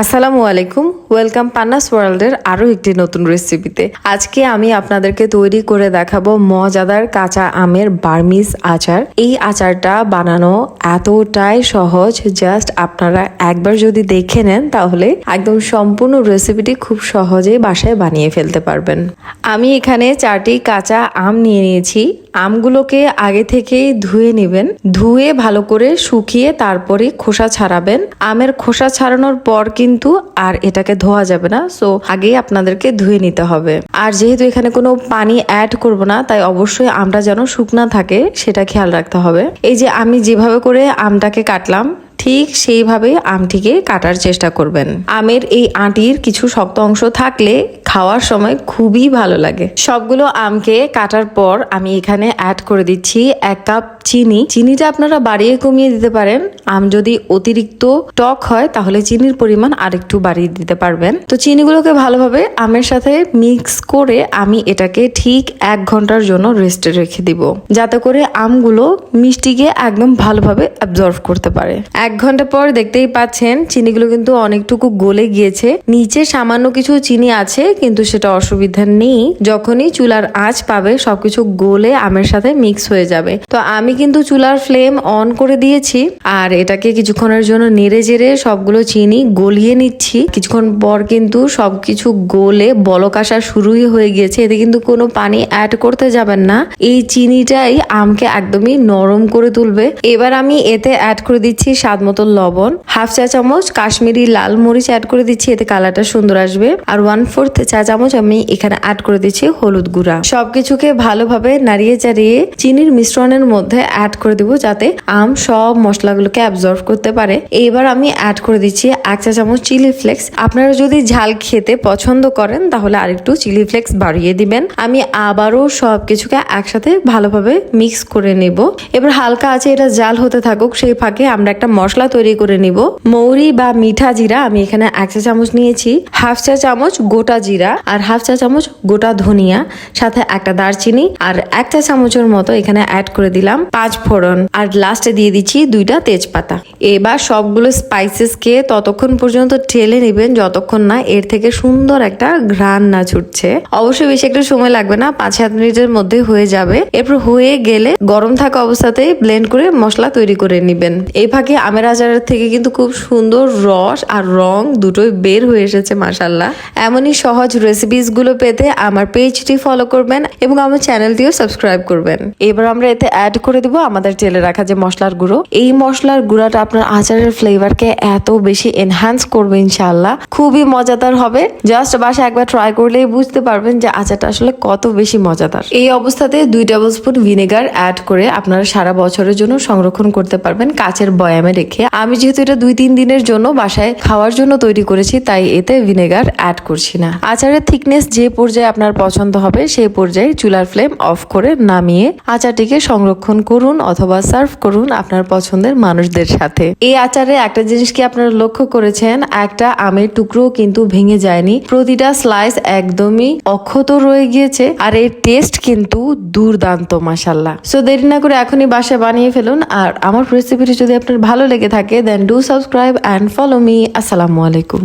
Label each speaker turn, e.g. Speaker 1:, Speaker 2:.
Speaker 1: আসসালামু আলাইকুম। ওয়েলকাম পান্নাস ওয়ার্ল্ডের আরও একটি নতুন রেসিপিতে আজকে আমি আপনাদেরকে তৈরি করে দেখাবো মজাদার কাঁচা আমের বার্মিস আচার। এই আচারটা বানানো এতটাই সহজ জাস্ট আপনারা একবার যদি দেখে নেন তাহলে একদম সম্পূর্ণ রেসিপিটি খুব সহজেই বাসায় বানিয়ে ফেলতে পারবেন। আমি এখানে চারটি কাঁচা আম নিয়ে নিয়েছি। আমগুলোকে আগে থেকেই ধুয়ে নেবেন। ধুয়ে ভালো করে শুকিয়ে তারপরে খোসা ছাড়াবেন। আমের খোসা ছাড়ানোর পর কিন্তু আর এটাকে ধোয়া যাবে না সো আগেই আপনাদেরকে ধুয়ে নিতে হবে। আর যেহেতু এখানে কোনো পানি অ্যাড করব না, তাই অবশ্যই আমটা যেন শুকনা থাকে, সেটা খেয়াল রাখতে হবে। এই যে আমি যেভাবে করে আমটাকে কাটলাম, ঠিক সেইভাবে আমটিকে কাটার চেষ্টা করবেন। আমের এই আটির কিছু শক্ত অংশ থাকলে খাওয়ার সময় খুবই ভালো লাগে। সবগুলো আমকে কাটার পর আমি এখানে অ্যাড করে দিচ্ছি এক কাপ চিনি। চিনিটা আপনারা বাড়িয়ে কমিয়ে দিতে পারেন, আম যদি অতিরিক্ত টক হয়, তাহলে চিনির পরিমাণ আরেকটু বাড়িয়ে দিতে পারবেন। তো চিনিগুলোকে ভালোভাবে আমের সাথে মিক্স করে আমি এটাকে ঠিক এক ঘণ্টার জন্য রেস্টে রেখে দিব, যাতে করে আমগুলো মিষ্টিকে একদম ভালোভাবে অ্যাবজর্ভ করতে পারে। এক ঘণ্টা পর দেখতেই পাচ্ছেন, চিনিগুলো কিন্তু অনেকটুকু গলে গিয়েছে। নিচে সামান্য কিছু চিনি আছে, কিন্তু সেটা অসুবিধা নেই। যখনই চুলার আঁচ পাবে, সবকিছু গলে আমের সাথে মিক্স হয়ে যাবে। তো আমি কিন্তু চুলার ফ্লেম অন করে দিয়েছি। আর এটাকে কিছুক্ষণের জন্য নেড়ে জেড়ে সবগুলো চিনি গলিয়ে নিচ্ছি। কিছুক্ষণ পর কিন্তু সবকিছু গলে বলক আসা শুরুই হয়ে গিয়েছে। এতে কিন্তু কোনো পানি অ্যাড করতে যাবেন না। এই চিনিটাই আমকে একদমই নরম করে তুলবে। এবার আমি এতে অ্যাড করে দিচ্ছি স্বাদ মতো লবণ। হাফ চা চামচ কাশ্মীরি লাল মরিচ অ্যাড করে দিচ্ছি। এতে কালারটা সুন্দর আসবে। আর ওয়ান ফোর্থ চা চামচ আমি এখানে অ্যাড করে দিচ্ছি হলুদ গুঁড়া। সবকিছুকে ভালোভাবে নাড়িয়ে চাড়িয়ে চিনির মিশ্রণের মধ্যে অ্যাড করে দিব যাতে আম সব মশলাগুলোকে অ্যাবজর্ভ করতে পারে। এইবার আমি অ্যাড করে দিচ্ছি এক চা চামচ চিলি ফ্লেক্স আপনারা যদি ঝাল খেতে পছন্দ করেন, তাহলে আরেকটু চিলি ফ্লেক্স বাড়িয়ে দিবেন। আমি আবারও সব কিছুকে একসাথে ভালোভাবে মিক্স করে নিব। এবার হালকা আছে এটা জাল হতে থাকুক, সেই ফাঁকে আমরা একটা মশলা তৈরি করে নিব। মৌরি বা মিঠা জিরা আমি এখানে এক চা চামচ নিয়েছি। হাফ চা চামচ গোটা জিরা আর হাফ চা চামচ গোটা ধনিয়া, সাথে একটা দারচিনি আর এক চা চামচের মতো এখানে অ্যাড করে দিলাম। পাঁচ ফোড়ন আর লাস্টে দিয়ে দিচ্ছি দুইটা তেজপাতা। এবার সবগুলো স্পাইসেসকে ততক্ষণ পর্যন্ত ঠেলে নেবেন যতক্ষণ না এর থেকে সুন্দর একটা ঘ্রাণ না ছুটছে। অবশ্যই বেশি একটা সময় লাগবে না, পাঁচ সাত মিনিটের মধ্যে হয়ে যাবে। এরপর হয়ে গেলে গরম থাকা অবস্থাতেই ব্লেন্ড করে মশলা তৈরি করে নেবেন। এই ফাঁকে আমের আচারের থেকে কিন্তু খুব সুন্দর রস আর রং দুটোই বের হয়ে এসেছে মাসাল্লাহ এমনই সহজ রেসিপিসগুলো পেতে আমার পেজটি ফলো করবেন এবং আমার চ্যানেলটিও সাবস্ক্রাইব করবেন। এবার আমরা এতে অ্যাড করে দিব আমাদের তেলে রাখা যে মশলার গুঁড়ো। এই মশলার গুঁড়াটা আপনার আচারের ফ্লেভারকে এত বেশি এনহ্যান্স করবে ইনশাআল্লাহ। খুবই মজাদার হবে। জাস্ট বাসা একবার ট্রাই করলেই বুঝতে পারবেন যে আচারটা আসলে কত বেশি মজাদার। এই অবস্থাতে দুই টেবিল স্পুন ভিনেগার অ্যাড করে আপনারা সারা বছরের জন্য সংরক্ষণ করতে পারবেন কাচের বয়ামে রেখে। আমি যেহেতু এটা দুই তিন দিনের জন্য বাসায় খাওয়ার জন্য তৈরি করেছি, তাই এতে ভিনেগার অ্যাড করছি না। আচারের থিকনেস যে পর্যায়ে আপনার পছন্দ হবে, সেই পর্যায়ে চুলার ফ্লেম অফ করে নামিয়ে আচারটিকে সংরক্ষণ করুন অথবা সার্ভ করুন আপনার পছন্দের মানুষদের সাথে। এই আচারে একটা জিনিস কি আপনারা লক্ষ্য করেছেন? একটা আমের টুকরো কিন্তু ভেঙে যায়নি। প্রতিটা স্লাইস একদমই অক্ষত রয়ে গিয়েছে আর এর টেস্ট কিন্তু দুর্দান্ত মাসাল্লাহ সো দেরি না করে এখনই বাসায় বানিয়ে ফেলুন। আর আমার রেসিপিটি যদি আপনার ভালো লেগে থাকে then do subscribe and follow me আসসালামু আলাইকুম।